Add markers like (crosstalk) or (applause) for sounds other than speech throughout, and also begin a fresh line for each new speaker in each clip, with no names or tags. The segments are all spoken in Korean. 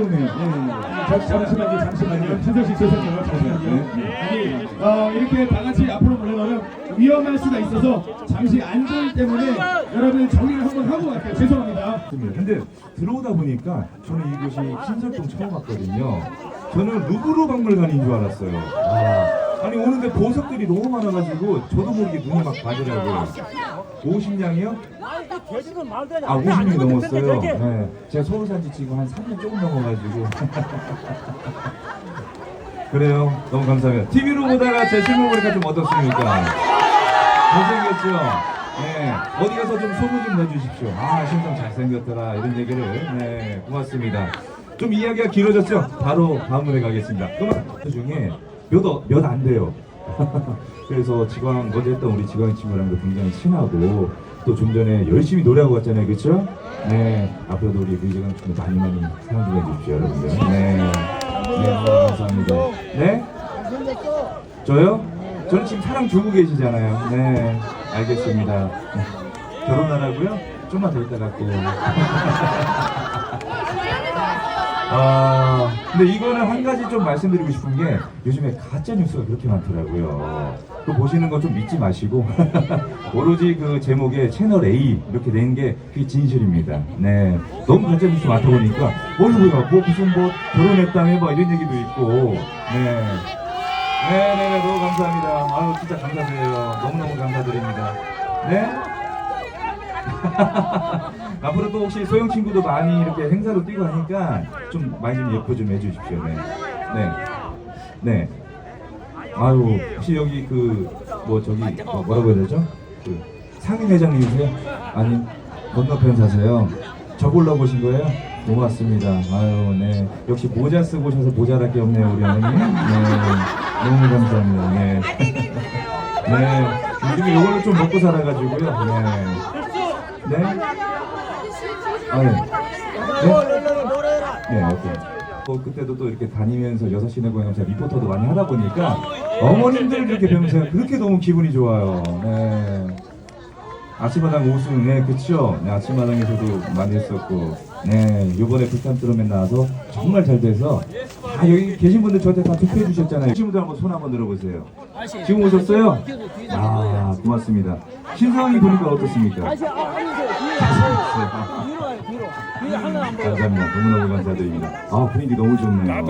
오네요. 자, 잠시만요, 잠시만요. 신성 씨 죄송해요. 잠시만요. 아니, 어, 이렇게 다 같이 앞으로 몰려가면 위험할 수가 있어서 잠시 안전 때문에 여러분 정리를 한번 하고 갈게요. 죄송합니다.
근데 들어오다 보니까 저는 이곳이 신설동 처음 왔거든요. 저는 루브르 박물관인 줄 알았어요. 아, 아니 오는데 보석들이 너무 많아가지고 저도 모르게 눈이 막 가더라고요. 50냥이요? 아 50냥이 넘었어요. 네, 제가 서울 산지 지금 한 3년 조금 넘어가지고. (laughs) 그래요. 너무 감사합니다. TV로 보다가 제 실물 보니까 좀 어떻습니까? 잘생겼죠? 네. 어디 가서 좀 소문 좀 내주십시오. 아, 신성 잘생겼더라. 이런 얘기를. 네. 고맙습니다. 좀 이야기가 길어졌죠? 바로 다음 노래 가겠습니다. 그러면 그 중에 몇, 몇 안 돼요. (laughs) 그래서 지광, 먼저 했던 우리 지광 친구랑도 굉장히 친하고 또 좀 전에 열심히 노래하고 왔잖아요. 그쵸? 네. 앞으로도 우리 뮤지광 친구 많이 많이 사랑 좀 해주십시오. 여러분들. 네. 네. 감사합니다. 네? 저요? 저는 지금 사랑 주고 계시잖아요. 네, 알겠습니다. 네. 결혼하라고요? 좀만 더 있다 갈게요. (laughs) 아, 근데 이거는 한 가지 좀 말씀드리고 싶은 게 요즘에 가짜 뉴스가 그렇게 많더라고요. 그 보시는 거 좀 믿지 마시고 (laughs) 오로지 그 제목에 채널 A 이렇게 된 게 그게 진실입니다. 네, 너무 가짜 뉴스 많다 보니까 어이구야 뭐 무슨 뭐 결혼했다며 막 이런 얘기도 있고 네. 네네네 너무 감사합니다. 아유 진짜 감사드려요. 너무너무 감사드립니다. 네. (laughs) 앞으로 또 혹시 소영 친구도 많이 이렇게 행사로 뛰고 하니까 좀 많이 좀 예뻐 좀 해주십시오. 네. 네. 네. 아유 혹시 여기 그 뭐 저기 뭐 뭐라고 해야 되죠? 그 상인 회장님이세요? 아니 건너편 사세요. 저 골라보신 거예요? 고맙습니다. 아유, 네. 역시 모자 쓰고 오셔서 모자랄 게 없네요, 우리 어머니. 네. 너무 감사합니다. 네. 네. 요즘에 이걸로 좀 먹고 살아가지고요. 네. 네. 아유. 네. 네, 오케이. 또 그때도 또 이렇게 다니면서 6시 내 고향 제가 리포터도 많이 하다 보니까 어머님들 이렇게 뵈면서 그렇게 너무 기분이 좋아요. 네. 아침마당 우승, 네, 그쵸. 네, 아침마당에서도 많이 했었고, 네, 요번에 불탄 트로맨 나와서 정말 잘 돼서, 아, 여기 계신 분들 저한테 다 투표해 주셨잖아요. 계신 분들 한번 손 한번 들어보세요. 지금 오셨어요? 아, 고맙습니다. 신상이 보니까 어떻습니까?
다시 아, 아니세요. 뒤에 가세요. 뒤로 와요, 뒤로. 뒤에 하나 한 번.
감사합니다. 너무너무 감사드립니다. 아, 분위기 너무 좋네요.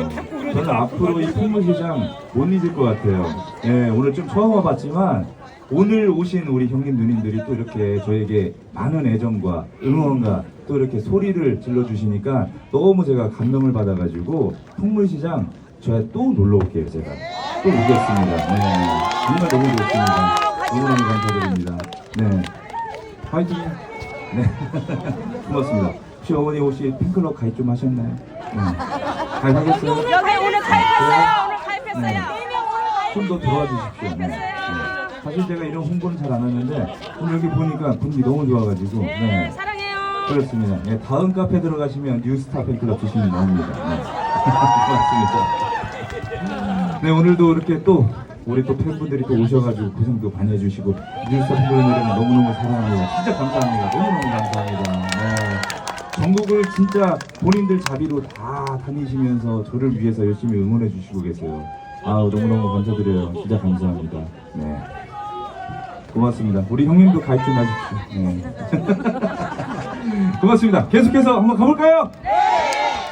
저는 앞으로 이 풍물시장 못 잊을 것 같아요. 네, 오늘 좀 처음 와봤지만, 오늘 오신 우리 형님 누님들이 또 이렇게 저에게 많은 애정과 응원과 또 이렇게 소리를 질러주시니까 너무 제가 감명을 받아가지고 풍물시장 저야 또 놀러 올게요, 제가. 또 오겠습니다. 네. 정말 너무 좋습니다. 너무너무 감사드립니다. 네. 화이팅! 네. (laughs) 고맙습니다. 혹시 어머니 혹시 팬클럽 가입 좀 하셨나요? 네. 가입하겠어요?
여기 오늘 가입했어요. 오늘 가입했어요.
좀더 도와 주십시오. 네. 네. 사실 제가 이런 홍보는 잘안 하는데 오늘 여기 보니까 분위기 너무 좋아가지고
네,
네.
사랑해요.
그렇습니다. 네, 다음 카페 들어가시면 뉴스타 팬클럽 주시면 나옵니다. 네. (laughs) 고맙습니다. 네 오늘도 이렇게 또 우리 또 팬분들이 또 오셔가지고 고생도 많이 해주시고 뉴스타 여러분 너무너무 사랑합니다. 진짜 감사합니다. 너무너무 감사합니다. 네. 전국을 진짜 본인들 자비로 다 다니시면서 저를 위해서 열심히 응원해 주시고 계세요. 아우 너무너무 감사드려요. 진짜 감사합니다. 네. 고맙습니다. 우리 형님도 가입 좀 해주십시오. 네. (laughs) 고맙습니다. 계속해서 한번 가볼까요?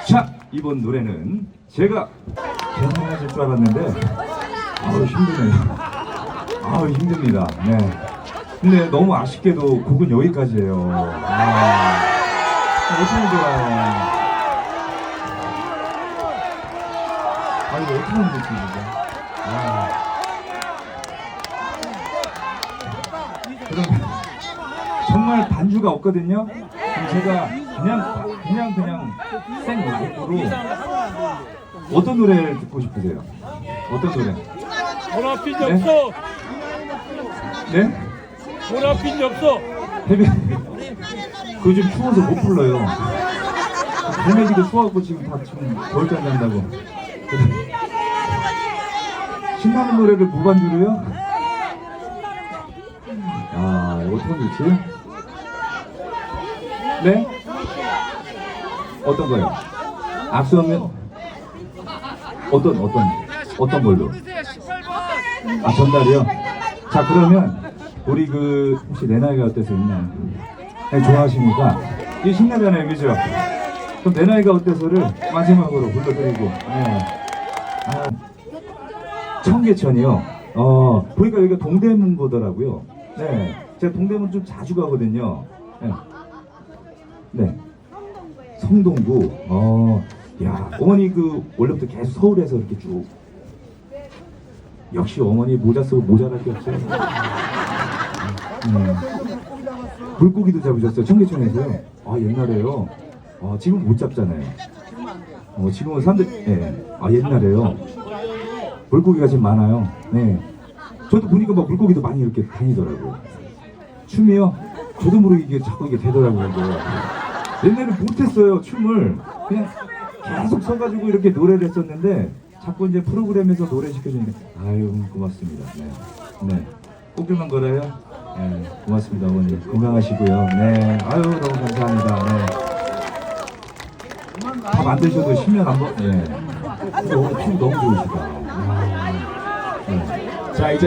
자, 이번 노래는 제가 괜찮아질 줄 알았는데 아우 힘드네요. 아우 힘듭니다. 네. 근데 너무 아쉽게도 곡은 여기까지예요. 아, 어떻게 좋아요. 아 이거 어떻게 하면 되지 이거? 아. 그럼 정말 반주가 없거든요. 제가 그냥 그냥 그냥 생 곡으로 어떤 노래를 듣고 싶으세요? 어떤 노래? 네?
없어.
네?
보라빛 없어.
헤비 그 요즘 추워서 못 불러요. 헤매기도 추워갖고 지금 다 지금 겨울잠 잔다고. 신나는 노래를 무반주로요? 아, 이거 어떻게 하면 좋지? 네? 어떤 거요? 앞서면 어떤 어떤 어떤 걸로? 아 전달이요? 자 그러면 우리 그 혹시 내 나이가 어때서 있나요? 네, 좋아하십니까? 이게 신나잖아요, 그죠? 그럼 내 나이가 어때서를 마지막으로 불러드리고. 네. 아, 청계천이요. 어 보니까 여기가 동대문 거더라고요. 네, 제가 동대문 좀 자주 가거든요. 네. 네. 성동구. 어, 야, 어머니 그 원래부터 계속 서울에서 이렇게 쭉. 역시 어머니 모자 쓰고 모자랄 게 없어요. 네. 물고기도 잡으셨어요. 청계천에서요. 아 옛날에요. 아 지금 못 잡잖아요. 어 지금은 사람들 예. 아 옛날에요. 물고기가 지금 많아요. 네. 저도 보니까 막 물고기도 많이 이렇게 다니더라고요. 춤이요? 저도 모르게 이게 자꾸 이게 되더라고요. 이게. 옛날에 못했어요 춤을 그냥 계속 서가지고 이렇게 노래를 했었는데 자꾸 이제 프로그램에서 노래 시켜주니까 아유 고맙습니다. 네, 네. 꽃길만 걸어요. 네, 고맙습니다 어머니 건강하시고요. 네, 아유 너무 감사합니다. 네. 다 만드셔도 10년 안 번. 네. 너무 춤 너무 좋으시다. 아, 네.
자 이제